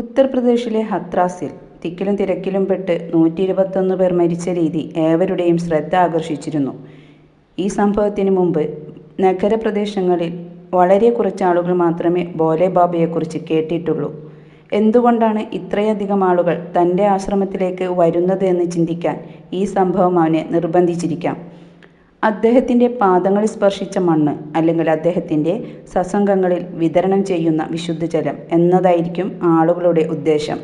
ഉത്തർപ്രദേശിലെ ഹത്രാസിൽ തിക്കിലും തിരക്കിലും പെട്ട് നൂറ്റി ഇരുപത്തൊന്ന് പേർ മരിച്ച രീതി ഏവരുടെയും ശ്രദ്ധ ആകർഷിച്ചിരുന്നു. ഈ സംഭവത്തിന് മുമ്പ് നഗരപ്രദേശങ്ങളിൽ വളരെ കുറച്ച് ആളുകൾ മാത്രമേ ഭോലെ ബാബയെക്കുറിച്ച് കേട്ടിട്ടുള്ളൂ. എന്തുകൊണ്ടാണ് ഇത്രയധികം ആളുകൾ തന്റെ ആശ്രമത്തിലേക്ക് വരുന്നത് എന്ന് ചിന്തിക്കാൻ ഈ സംഭവം അവനെ നിർബന്ധിച്ചിരിക്കാം? അദ്ദേഹത്തിന്റെ പാദങ്ങൾ സ്പർശിച്ച മണ്ണ് അല്ലെങ്കിൽ അദ്ദേഹത്തിന്റെ സസംഗങ്ങളിൽ വിതരണം ചെയ്യുന്ന വിശുദ്ധജലം എന്നതായിരിക്കും ആളുകളുടെ ഉദ്ദേശം.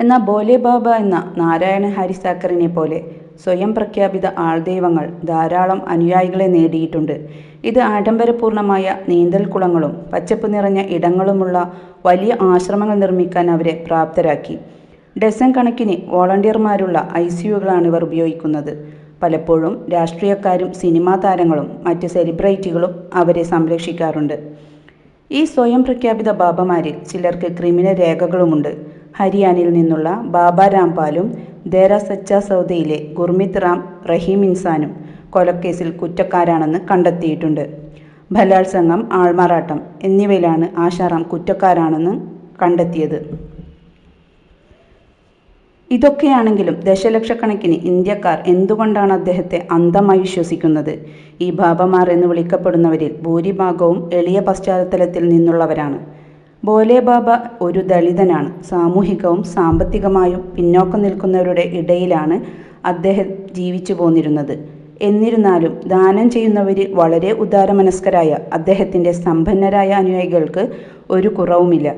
എന്നാൽ ഭോലെ ബാബ എന്ന നാരായണ ഹരിസാക്കറിനെ പോലെ സ്വയം പ്രഖ്യാപിത ആൾദൈവങ്ങൾ ധാരാളം അനുയായികളെ നേടിയിട്ടുണ്ട്. ഇത് ആഡംബരപൂർണമായ നീന്തൽക്കുളങ്ങളും പച്ചപ്പ് നിറഞ്ഞ ഇടങ്ങളുമുള്ള വലിയ ആശ്രമങ്ങൾ നിർമ്മിക്കാൻ അവരെ പ്രാപ്തരാക്കി. ഡസൻ കണക്കിന് വോളണ്ടിയർമാരുള്ള ഐ സിയുകളാണ് ഇവർ ഉപയോഗിക്കുന്നത്. പലപ്പോഴും രാഷ്ട്രീയക്കാരും സിനിമാ താരങ്ങളും മറ്റ് സെലിബ്രിറ്റികളും അവരെ സംരക്ഷിക്കാറുണ്ട്. ഈ സ്വയം പ്രഖ്യാപിത ബാബമാരിൽ ചിലർക്ക് ക്രിമിനൽ രേഖകളുമുണ്ട്. ഹരിയാനയിൽ നിന്നുള്ള ബാബ രാംപാലും ദേര സച്ച സൗദയിലെ ഗുർമിത് റാം റഹീം ഇൻസാനും കൊലക്കേസിൽ കുറ്റക്കാരാണെന്ന് കണ്ടെത്തിയിട്ടുണ്ട്. ബലാത്സംഗം ആൾമാറാട്ടം എന്നിവയിലാണ് ആശാറാം കുറ്റക്കാരാണെന്ന് കണ്ടെത്തിയത്. ഇതൊക്കെയാണെങ്കിലും ദശലക്ഷക്കണക്കിന് ഇന്ത്യക്കാർ എന്തുകൊണ്ടാണ് അദ്ദേഹത്തെ അന്ധമായി വിശ്വസിക്കുന്നത്? ഈ ബാബമാർ എന്ന് വിളിക്കപ്പെടുന്നവരിൽ ഭൂരിഭാഗവും എളിയ പശ്ചാത്തലത്തിൽ നിന്നുള്ളവരാണ്. ബോലേ ബാബ ഒരു ദളിതനാണ്. സാമൂഹികവും സാമ്പത്തികമായും പിന്നോക്കം നിൽക്കുന്നവരുടെ ഇടയിലാണ് അദ്ദേഹം ജീവിച്ചു പോന്നിരുന്നത്. എന്നിരുന്നാലും ദാനം ചെയ്യുന്നവരിൽ വളരെ ഉദാരമനസ്കരായ അദ്ദേഹത്തിന്റെ സമ്പന്നരായ അനുയായികൾക്ക് ഒരു കുറവുമില്ല.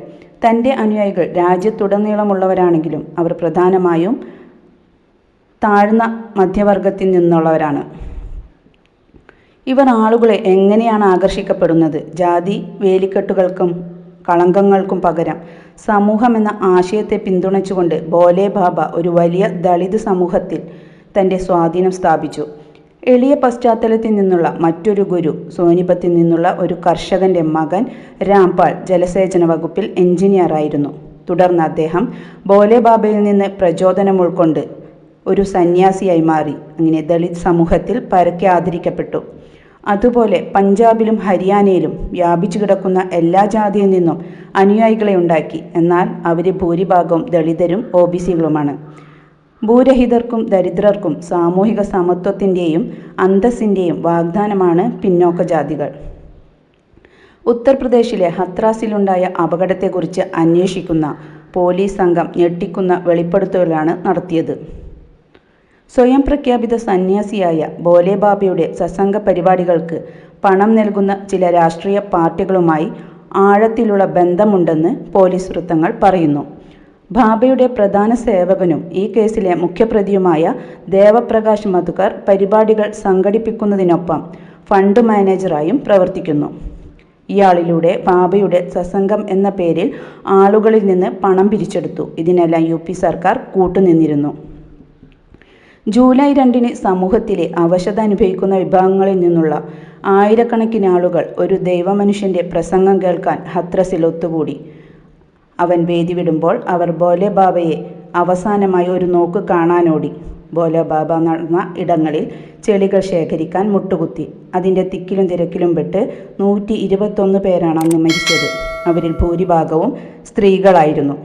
തന്റെ അനുയായികൾ രാജ്യത്തുടനീളമുള്ളവരാണെങ്കിലും അവർ പ്രധാനമായും താഴ്ന്ന മധ്യവർഗത്തിൽ നിന്നുള്ളവരാണ്. ഇവർ ആളുകളെ എങ്ങനെയാണ് ആകർഷിക്കപ്പെടുന്നത്? ജാതി വേലിക്കെട്ടുകൾക്കും കളങ്കങ്ങൾക്കും പകരം സമൂഹം എന്ന ആശയത്തെ പിന്തുണച്ചുകൊണ്ട് ബോലെ ബാബ ഒരു വലിയ ദളിത് സമൂഹത്തിൽ തന്റെ സ്വാധീനം സ്ഥാപിച്ചു. എളിയ പശ്ചാത്തലത്തിൽ നിന്നുള്ള മറ്റൊരു ഗുരു സോനിപത്തിൽ നിന്നുള്ള ഒരു കർഷകന്റെ മകൻ രാംപാൽ ജലസേചന വകുപ്പിൽ എഞ്ചിനീയറായിരുന്നു. തുടർന്ന് അദ്ദേഹം ബോലെ ബാബയിൽ നിന്ന് പ്രചോദനം ഉൾക്കൊണ്ട് ഒരു സന്യാസിയായി മാറി. അങ്ങനെ ദളിത് സമൂഹത്തിൽ പരക്കെ ആദരിക്കപ്പെട്ടു. അതുപോലെ പഞ്ചാബിലും ഹരിയാനയിലും വ്യാപിച്ചു കിടക്കുന്ന എല്ലാ ജാതിയിൽ നിന്നും അനുയായികളെ ഉണ്ടാക്കി. എന്നാൽ അവർ ഭൂരിഭാഗവും ദളിതരും ഒ ബി സികളുമാണ്. ഭൂരഹിതർക്കും ദരിദ്രർക്കും സാമൂഹിക സമത്വത്തിന്റെയും അന്തസ്സിന്റെയും വാഗ്ദാനമാണ് പിന്നോക്കജാതികൾ. ഉത്തർപ്രദേശിലെ ഹത്രാസിലുണ്ടായ അപകടത്തെക്കുറിച്ച് അന്വേഷിക്കുന്ന പോലീസ് സംഘം ഞെട്ടിക്കുന്ന വെളിപ്പെടുത്തലാണ് നടത്തിയത്. സ്വയം പ്രഖ്യാപിത സന്യാസിയായ ഭോലെ ബാബയുടെ സസംഗ പരിപാടികൾക്ക് പണം നൽകുന്ന ചില രാഷ്ട്രീയ പാർട്ടികളുമായി ആഴത്തിലുള്ള ബന്ധമുണ്ടെന്ന് പോലീസ് വൃത്തങ്ങൾ പറയുന്നു. ബാബയുടെ പ്രധാന സേവകനും ഈ കേസിലെ മുഖ്യപ്രതിയുമായ ദേവപ്രകാശ് മധുകർ പരിപാടികൾ സംഘടിപ്പിക്കുന്നതിനൊപ്പം ഫണ്ട് മാനേജറായും പ്രവർത്തിക്കുന്നു. ഇയാളിലൂടെ ബാബയുടെ സസംഗം എന്ന പേരിൽ ആളുകളിൽ നിന്ന് പണം പിരിച്ചെടുത്തു. ഇതിനെല്ലാം യു സർക്കാർ കൂട്ടുനിന്നിരുന്നു. ജൂലൈ രണ്ടിന് സമൂഹത്തിലെ അവശത അനുഭവിക്കുന്ന വിഭാഗങ്ങളിൽ നിന്നുള്ള ആയിരക്കണക്കിന് ആളുകൾ ഒരു ദൈവമനുഷ്യന്റെ പ്രസംഗം കേൾക്കാൻ ഹത്രസിൽ ഒത്തുകൂടി. അവൻ വേദി വിടുമ്പോൾ അവർ ബോലെ ബാബയെ അവസാനമായി ഒരു നോക്ക് കാണാനോടി. ബോലെ ബാബ നടന്ന ഇടങ്ങളിൽ ചെളികൾ ശേഖരിക്കാൻ മുട്ടുകുത്തി. അതിന്റെ തിക്കിലും തിരക്കിലും പെട്ട് നൂറ്റി ഇരുപത്തൊന്ന് പേരാണ് അന്ന് മരിച്ചത്. അവരിൽ ഭൂരിഭാഗവും സ്ത്രീകളായിരുന്നു.